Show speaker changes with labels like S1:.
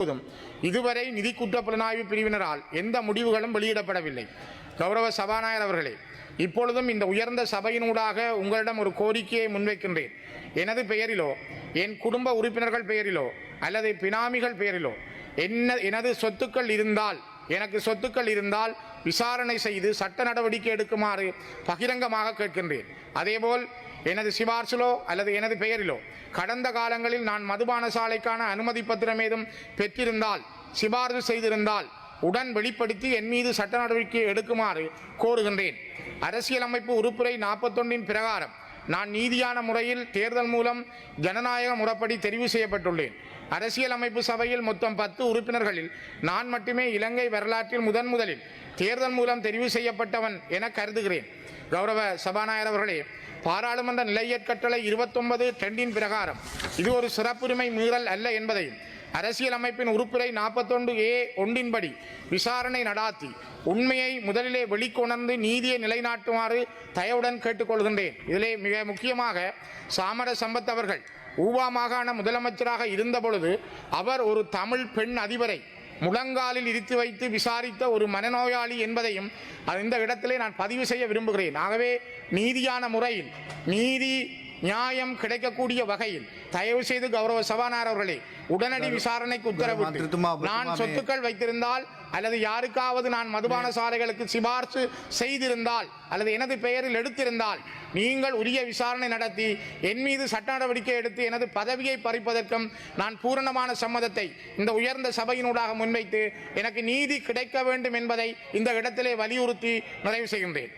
S1: போதும். இதுவரை நிதி குற்ற புலனாய்வு பிரிவினரால் எந்த முடிவுகளும் வெளியிடப்படவில்லை. கௌரவ சபாநாயகர் அவர்களே இப்பொழுதும் இந்த உயர்ந்த சபையினூடாக உங்களிடம் ஒரு கோரிக்கையை முன்வைக்கின்றேன். எனது பெயரிலோ என் குடும்ப உறுப்பினர்கள் பெயரிலோ அல்லது பினாமிகள் பெயரிலோ என்ன எனது சொத்துக்கள் இருந்தால் எனக்கு சொத்துக்கள் இருந்தால் விசாரணை செய்து சட்ட நடவடிக்கை எடுக்குமாறு பகிரங்கமாக கேட்கின்றேன். அதேபோல் எனது சிபார்சிலோ அல்லது எனது பெயரிலோ கடந்த காலங்களில் நான் மதுபான சாலைக்கான அனுமதி பத்திரம் ஏதும் பெற்றிருந்தால் சிபார்சு செய்திருந்தால் உடன் வெளிப்படுத்தி என் மீது சட்ட நடவடிக்கை எடுக்குமாறு கோருகின்றேன். அரசியலமைப்பு உறுப்புரை நாற்பத்தொன்றின் பிரகாரம் நான் நீதியான முறையில் தேர்தல் மூலம் ஜனநாயக முறைப்படி தெரிவு செய்யப்பட்டுள்ளேன். அரசியலமைப்பு சபையில் மொத்தம் பத்து உறுப்பினர்களில் நான் மட்டுமே இலங்கை வரலாற்றில் முதன் முதலில் தேர்தல் மூலம் தெரிவு செய்யப்பட்டவன் என கருதுகிறேன். கௌரவ சபாநாயகர் அவர்களே பாராளுமன்ற நிலையற்கட்டளை இருபத்தொன்பது டெண்டின் பிரகாரம். இது ஒரு சிறப்புரிமை மீறல் அல்ல என்பதையும் அரசியலமைப்பின் உறுப்பினை நாற்பத்தொன்று ஏ ஒன்றின்படி விசாரணை நடாத்தி உண்மையை முதலிலே வெளிக்கொணர்ந்து நீதியை நிலைநாட்டுமாறு தயவுடன் கேட்டுக்கொள்கின்றேன். இதிலே மிக முக்கியமாக சாமர சம்பத் அவர்கள் ஊவா மாகாண முதலமைச்சராக இருந்தபொழுது அவர் ஒரு தமிழ் பெண் அதிபரை முழங்காலில் இடித்து வைத்து விசாரித்த ஒரு மனநோயாளி என்பதையும் அது இந்த இடத்திலே நான் பதிவு செய்ய விரும்புகிறேன். ஆகவே நீதியான முறையில் நீதி நியாயம் கிடைக்கக்கூடிய வகையில் தயவு செய்து கௌரவ சபாநாயகர் அவர்களே உடனடி விசாரணைக்கு உத்தரவிட்டு நான் சொத்துக்கள் வைத்திருந்தால் அல்லது யாருக்காவது நான் மதுபான சாலைகளுக்கு சிபார்சு செய்திருந்தால் அல்லது எனது பெயரில் எடுத்திருந்தால் நீங்கள் உரிய விசாரணை நடத்தி என் மீது சட்ட நடவடிக்கை எடுத்து எனது பதவியை பறிப்பதற்கும் நான் பூரணமான சம்மதத்தை இந்த உயர்ந்த சபையினூடாக முன்வைத்து எனக்கு நீதி கிடைக்க வேண்டும் என்பதை இந்த இடத்திலே வலியுறுத்தி நிறைவு செய்கின்றேன்.